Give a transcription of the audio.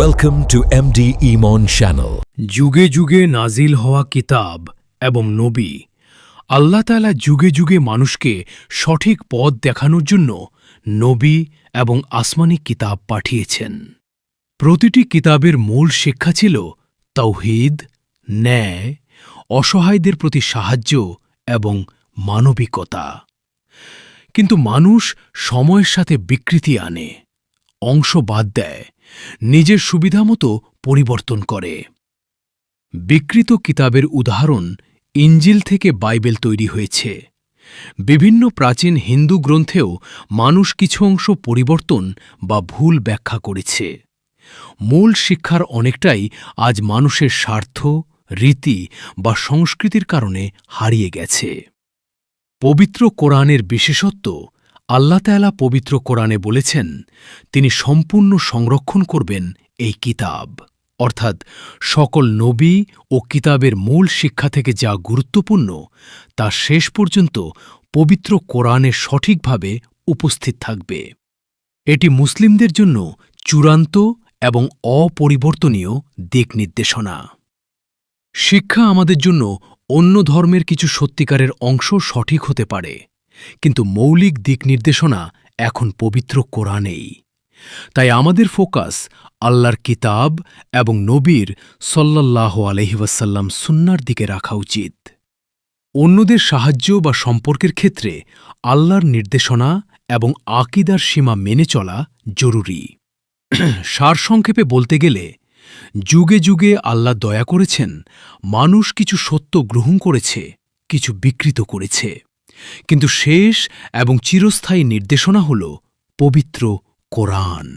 Welcome to MD Emon channel যুগে যুগে নাজিল হওয়া কিতাব এবং নবী। আল্লাহ তাআলা যুগে যুগে মানুষকে সঠিক পথ দেখানোর জন্য নবী এবং আসমানি কিতাব পাঠিয়েছেন। প্রতিটি কিতাবের মূল শিক্ষা ছিল তৌহিদ ন্যায়, অসহায়দের প্রতি সাহায্য এবং মানবিকতা। কিন্তু মানুষ সময়ের সাথে বিকৃতি আনে, অংশ বাদ দেয় নিজের সুবিধামতো পরিবর্তন করে। বিকৃত কিতাবের উদাহরণ ইঞ্জিল থেকে বাইবেল তৈরি হয়েছে। বিভিন্ন প্রাচীন হিন্দু গ্রন্থেও মানুষ কিছু অংশ পরিবর্তন বা ভুল ব্যাখ্যা করেছে। মূল শিক্ষার অনেকটাই আজ মানুষের স্বার্থ, রীতি বা সংস্কৃতির কারণে হারিয়ে গেছে। পবিত্র কোরআনের বিশেষত্ব আল্লাহ তাআলা পবিত্র কোরআনে বলেছেন, তিনি সম্পূর্ণ সংরক্ষণ করবেন এই কিতাব। অর্থাৎ সকল নবী ও কিতাবের মূল শিক্ষা থেকে যা গুরুত্বপূর্ণ, তা শেষ পর্যন্ত পবিত্র কোরআনে সঠিকভাবে উপস্থিত থাকবে। এটি মুসলিমদের জন্য চূড়ান্ত এবং অপরিবর্তনীয় দিক নির্দেশনা। শিক্ষা আমাদের জন্য অন্য ধর্মের কিছু সত্যিকারের অংশ সঠিক হতে পারে। কিন্তু মৌলিক দিক নির্দেশনা এখন পবিত্র কোরআনেই। তাই আমাদের ফোকাস আল্লাহর কিতাব এবং নবীর সল্লাল্লাহ আলহিবাসাল্লাম সুন্নার দিকে রাখা উচিত। অন্যদের সাহায্য বা সম্পর্কের ক্ষেত্রে আল্লাহর নির্দেশনা এবং আকিদার সীমা মেনে চলা জরুরি। সারসংক্ষেপে বলতে গেলে, যুগে যুগে আল্লাহ দয়া করেছেন, মানুষ কিছু সত্য গ্রহণ করেছে, কিছু বিকৃত করেছে। কিন্তু শেষ এবং চিরস্থায়ী নির্দেশনা হল পবিত্র কোরআন।